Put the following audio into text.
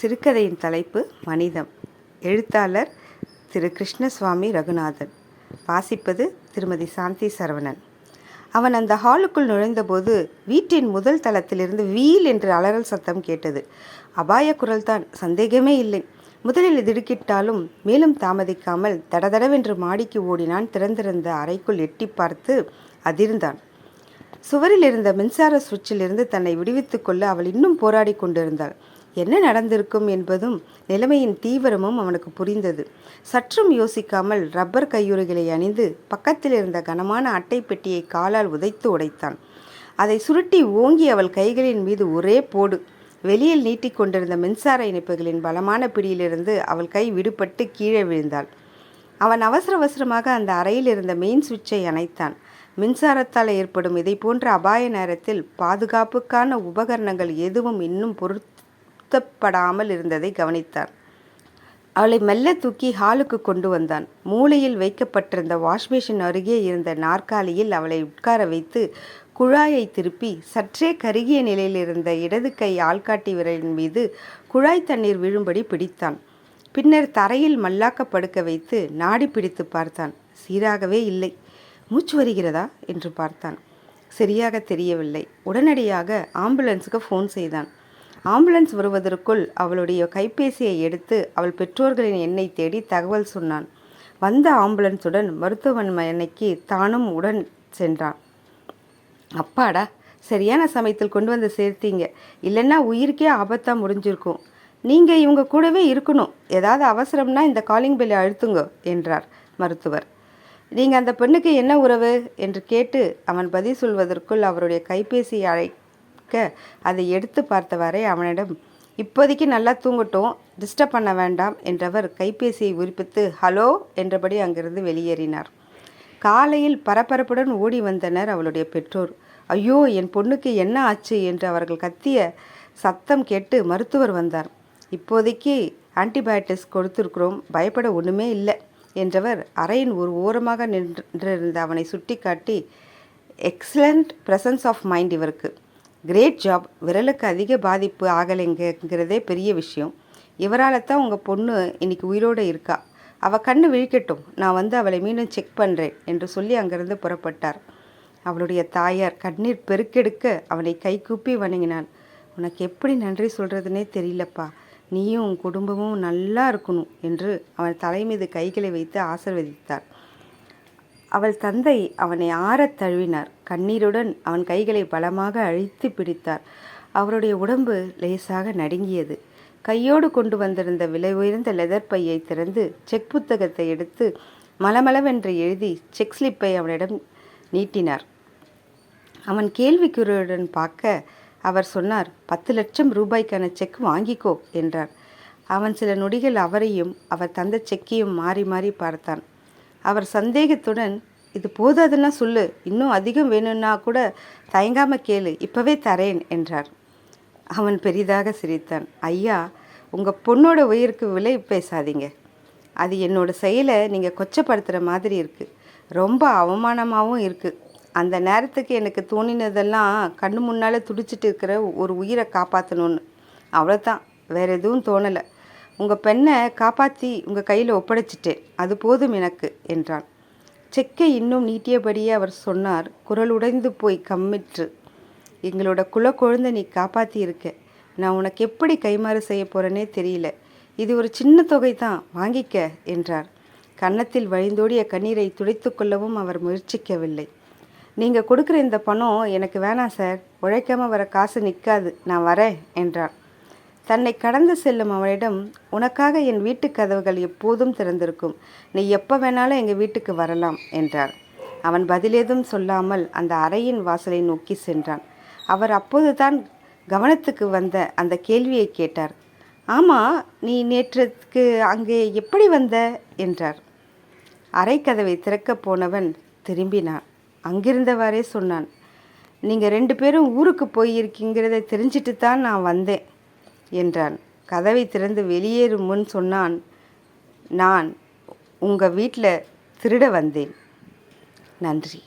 சிறுகதையின் தலைப்பு மனிதம். எழுத்தாளர் திரு. கிருஷ்ணசுவாமி ரகுநாதன். வாசிப்பது திருமதி சாந்தி சரவணன். அவன் அந்த ஹாலுக்குள் நுழைந்தபோது வீட்டின் முதல் தளத்திலிருந்து வீல் என்று அலறல் சத்தம் கேட்டது. அபாய குரல்தான் சந்தேகமே இல்லை. முதலில் திடுக்கிட்டாலும் மேலும் தாமதிக்காமல் தடதடவென்று மாடிக்கு ஓடினான். திறந்திருந்த அறைக்குள் எட்டி பார்த்து அதிர்ந்தான். சுவரில் இருந்த மின்சார சுவிட்சிலிருந்து தன்னை விடுவித்துக்கொள்ள அவள் இன்னும் போராடி கொண்டிருந்தாள். என்ன நடந்திருக்கும் என்பதும் நிலைமையின் தீவிரமும் அவனுக்கு புரிந்தது. சற்றும் யோசிக்காமல் ரப்பர் கையுறைகளை அணிந்து பக்கத்தில் இருந்த கனமான அட்டை பெட்டியை காலால் உதைத்து உடைத்தான். அதை சுருட்டி ஓங்கி அவள் கைகளின் மீது ஒரே போடு. வெளியில் நீட்டிக்கொண்டிருந்த மின்சார இணைப்புகளின் பலமான பிடியிலிருந்து அவள் கை விடுபட்டு கீழே விழுந்தாள். அவன் அவசர அவசரமாக அந்த அறையில் இருந்த மெயின் சுவிட்சை அணைத்தான். மின்சாரத்தால் ஏற்படும் இதை போன்ற அபாய நேரத்தில் பாதுகாப்புக்கான உபகரணங்கள் எதுவும் இன்னும் பொருத் பொருத்தப்படாமல் இருந்ததை கவனித்தார் அவளை மெல்ல தூக்கி ஹாலுக்கு கொண்டு வந்தான். மூலையில் வைக்கப்பட்டிருந்த வாஷ்பேஷன் அருகே இருந்த நாற்காலியில் அவளை உட்கார வைத்து குழாயை திருப்பி சற்றே கருகிய நிலையில் இருந்த இடது கை ஆள்காட்டி விரலின் மீது குழாய் தண்ணீர் விழும்படி பிடித்தான். பின்னர் தரையில் மல்லாக்க படுக்க வைத்து நாடி பிடித்து பார்த்தான். சீராகவே இல்லை. மூச்சு வருகிறதா? என்று பார்த்தான். சரியாக தெரியவில்லை. உடனடியாக ஆம்புலன்ஸுக்கு ஃபோன் செய்தான். ஆம்புலன்ஸ் வருவதற்குள் அவளுடைய கைபேசியை எடுத்து அவள் பெற்றோர்களின் எண்ணை தேடி தகவல் சொன்னான். வந்த ஆம்புலன்ஸுடன் மருத்துவமனைக்கு தானும் உடன் சென்றான். அப்பாடா சரியான சமயத்தில் கொண்டு வந்து சேர்த்தீங்க. இல்லைன்னா உயிருக்கே ஆபத்தாக முடிஞ்சிருக்கும் நீங்கள் இவங்க கூடவே இருக்கணும். ஏதாவது அவசரம்னா இந்த காலிங் பெல்லை அழுத்துங்க என்றார் மருத்துவர். நீங்கள் அந்த பெண்ணுக்கு என்ன உறவு? என்று கேட்டு அவன் பதில் சொல்வதற்குள் அவருடைய கைபேசி அழைக்க அதை எடுத்து பார்த்தவாறே அவனிடம் இப்போதைக்கு நல்லா தூங்கட்டும் டிஸ்டர்ப் பண்ண வேண்டாம் என்றவர் கைபேசியை உரிப்பித்து ஹலோ என்றபடி அங்கிருந்து வெளியேறினார். காலையில் பரபரப்புடன் ஓடி வந்தனர் அவளுடைய பெற்றோர். ஐயோ என் பொண்ணுக்கு என்ன ஆச்சு? என்று அவர்கள் கத்திய சத்தம் கேட்டு மருத்துவர் வந்தார். இப்போதைக்கு ஆன்டிபயோட்டிக்ஸ் கொடுத்துருக்குறோம் பயப்பட ஒன்றுமே இல்லை என்றவர் அறையின் ஒரு ஓரமாக நின்றிருந்த அவனை சுட்டிக்காட்டி எக்ஸலண்ட் ப்ரெசன்ஸ் ஆஃப் மைண்ட் இவருக்கு. கிரேட் ஜாப் விரலுக்கு அதிக பாதிப்பு ஆகலைங்கிறதே பெரிய விஷயம். இவரால் தான் உங்கள் பொண்ணு இன்னைக்கு உயிரோடு இருக்கா? அவள் கண்ணு விழிக்கட்டும். நான் வந்து அவளை மீண்டும் செக் பண்ணுறேன் என்று சொல்லி அங்கிருந்து புறப்பட்டார். அவளுடைய தாயார் கண்ணீர் பெருக்கெடுக்க அவனை கைகூப்பி வணங்கினான் உனக்கு எப்படி நன்றி சொல்கிறதுனே தெரியலப்பா. நீயும் உன் குடும்பமும் நல்லா இருக்கணும் என்று அவன் தலை மீது கைகளை வைத்து ஆசிர்வதித்தார். அவள் தந்தை அவனை ஆறத் தழுவினார். கண்ணீருடன் அவன் கைகளை பலமாக அழித்து பிடித்தார். அவருடைய உடம்பு லேசாக நடுங்கியது. கையோடு கொண்டு வந்திருந்த விலை உயர்ந்த லெதர் பையை திறந்து செக் புத்தகத்தை எடுத்து மலமளவென்று எழுதி செக் ஸ்லிப்பை அவனிடம் நீட்டினார். அவன் கேள்விக்குறியுடன் பார்க்க அவர் சொன்னார் பத்து லட்சம் ரூபாய்க்கான செக் வாங்கிக்கோ என்றார். அவன் சில நொடிகள் அவரையும் அவர் தந்த செக்கையும் மாறி மாறி பார்த்தான். அவர் சந்தேகத்துடன் இது போதாதுன்னா சொல்லு இன்னும் அதிகம் வேணும்னா கூட தயங்காம கேளு இப்போவே தரேன் என்றார். அவன் பெரிதாக சிரித்தான். ஐயா உங்கள் பொண்ணோட உயிருக்கு விலை பேசாதீங்க. அது என்னோடய செயலை நீங்கள் கொச்சப்படுத்துகிற மாதிரி இருக்குது ரொம்ப அவமானமாகவும் இருக்குது அந்த நேரத்துக்கு எனக்கு தோணினதெல்லாம் கண்ணு முன்னால் துடிச்சிட்டு இருக்கிற ஒரு உயிரை காப்பாற்றணும்னு அவ்வளோதான் வேறு எதுவும் தோணலை. உங்கள் பெண்ணை காப்பாற்றி உங்கள் கையில் ஒப்படைச்சிட்டேன் அது போதும் எனக்கு என்றான் செக்கை இன்னும் நீட்டியபடியே அவர் சொன்னார் குரல் உடைந்து போய் கம்மிற்று. எங்களோட குல குழந்தை நீ காப்பாற்றி இருக்க நான் உனக்கு எப்படி கைமாறு செய்ய போகிறேனே தெரியல. இது ஒரு சின்ன தொகை தான் வாங்கிக்க என்றார். கன்னத்தில் வழிந்தோடிய கண்ணீரை துடைத்து கொள்ளவும் அவர் முயற்சிக்கவில்லை. நீங்கள் கொடுக்குற இந்த பணம் எனக்கு வேணாம் சார். உழைக்காமல் வர காசு நிற்காது நான் வரேன் என்றார். தன்னை கடந்து செல்லும் அவனிடம் உனக்காக என் வீட்டு கதவுகள் எப்போதும் திறந்திருக்கும். நீ எப்போ வேணாலும் எங்கள் வீட்டுக்கு வரலாம் என்றார். அவன் பதிலேதும் சொல்லாமல் அந்த அறையின் வாசலை நோக்கி சென்றான். அவர் அப்போதுதான் கவனத்துக்கு வந்த அந்த கேள்வியை கேட்டார். ஆமாம் நீ நேற்றுக்கு அங்கே எப்படி வந்த? என்றார். அறைக்கதவை திறக்கப் போனவன் திரும்பினான். அங்கிருந்தவாறே சொன்னான் நீங்கள் ரெண்டு பேரும் ஊருக்கு போயிருக்கீங்கிறத தெரிஞ்சிட்டு தான் நான் வந்தேன். என்றான். கதவை திறந்து வெளியேறும் முன் சொன்னான் நான் உங்கள் வீட்டில் திருட வந்தேன். நன்றி.